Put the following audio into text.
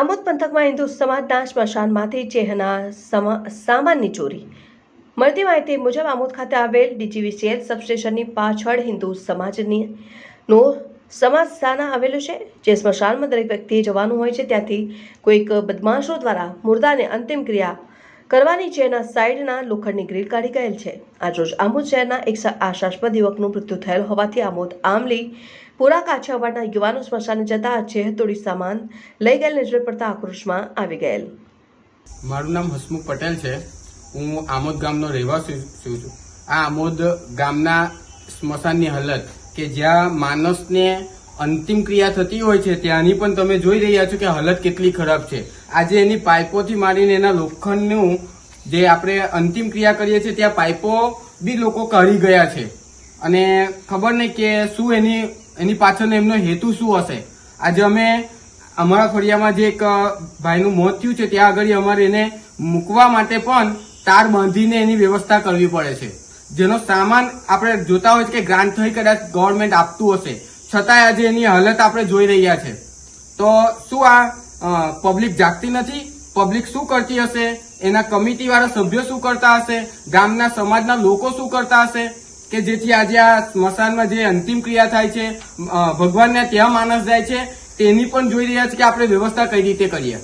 આમોદ પંથકમાં હિન્દુ સમાજના સ્મશાનમાંથી ચેહના સમા- સામાનની ચોરી. મળતી માહિતી મુજબ આમોદ ખાતે આવેલ ડીજીવીસીએલ સબસ્ટેશનની પાછળ હિન્દુ સમાજની નો સમાજ સ્થાન આવેલું છે, જે સ્મશાનમાં દરેક વ્યક્તિએ જવાનું હોય છે. ત્યાંથી કોઈક બદમાશો દ્વારા મુર્દાને અંતિમ ક્રિયા કરવાની જેના સાઈડના લોખંડની ગ્રીલ કાઢી ગયેલ છે. આજરોજ આમોદ શહેરના એક આશાસ્પદ યુવકનું મૃત્યુ થયેલ હોવાથી આમોદ આમલી પુરા કાછાવાડના યુવાનો સ્મશાને જતા આ ચેહતોડી સામાન લઈ ગયેલ નજરે પડતા આક્રોશમાં આવી ગયેલ. મારું નામ હસમુખ પટેલ છે. હું આમોદ ગામનો રહેવાસી છું. આ આમોદ ગામના સ્મશાનની હાલત કે જ્યાં માણસને અંતિમ ક્રિયા થતી હોય છે ત્યાંની પણ તમે જોઈ રહ્યા છો કે હાલત કેટલી ખરાબ છે. આજે એની પાઇપોથી મારીને એના લોખંડનું જે આપણે અંતિમ ક્રિયા કરીએ છીએ, ત્યાં પાઇપો બી લોકો કાઢી ગયા છે. અને ખબર નહીં કે શું એની એની પાછળનો એમનો હેતુ શું હશે. આજે અમે અમારા ફળિયામાં જે એક ભાઈનું મોત થયું છે, ત્યાં આગળ અમારે એને મૂકવા માટે પણ તાર બાંધીને એની વ્યવસ્થા કરવી પડે છે. જેનો સામાન આપણે જોતા હોય કે ગ્રાન્ટ થઈ કદાચ ગવર્મેન્ટ આપતું હશે. છતાંય આજે એની હાલત આપણે જોઈ રહ્યા છે. તો શું આ પબ્લિક જાગતી નથી? પબ્લિક શું કરતી હશે? એના કમિટી વાળા સભ્યો શું કરતા હશે? ગામના સમાજના લોકો શું કરતા હશે? કે જેથી આજે આ સ્મશાનમાં જે અંતિમ ક્રિયા થાય છે ભગવાનને ત્યાં માણસ જાય છે, તેની પણ જોઈ રહ્યા છે કે આપણે વ્યવસ્થા કઈ રીતે કરીએ.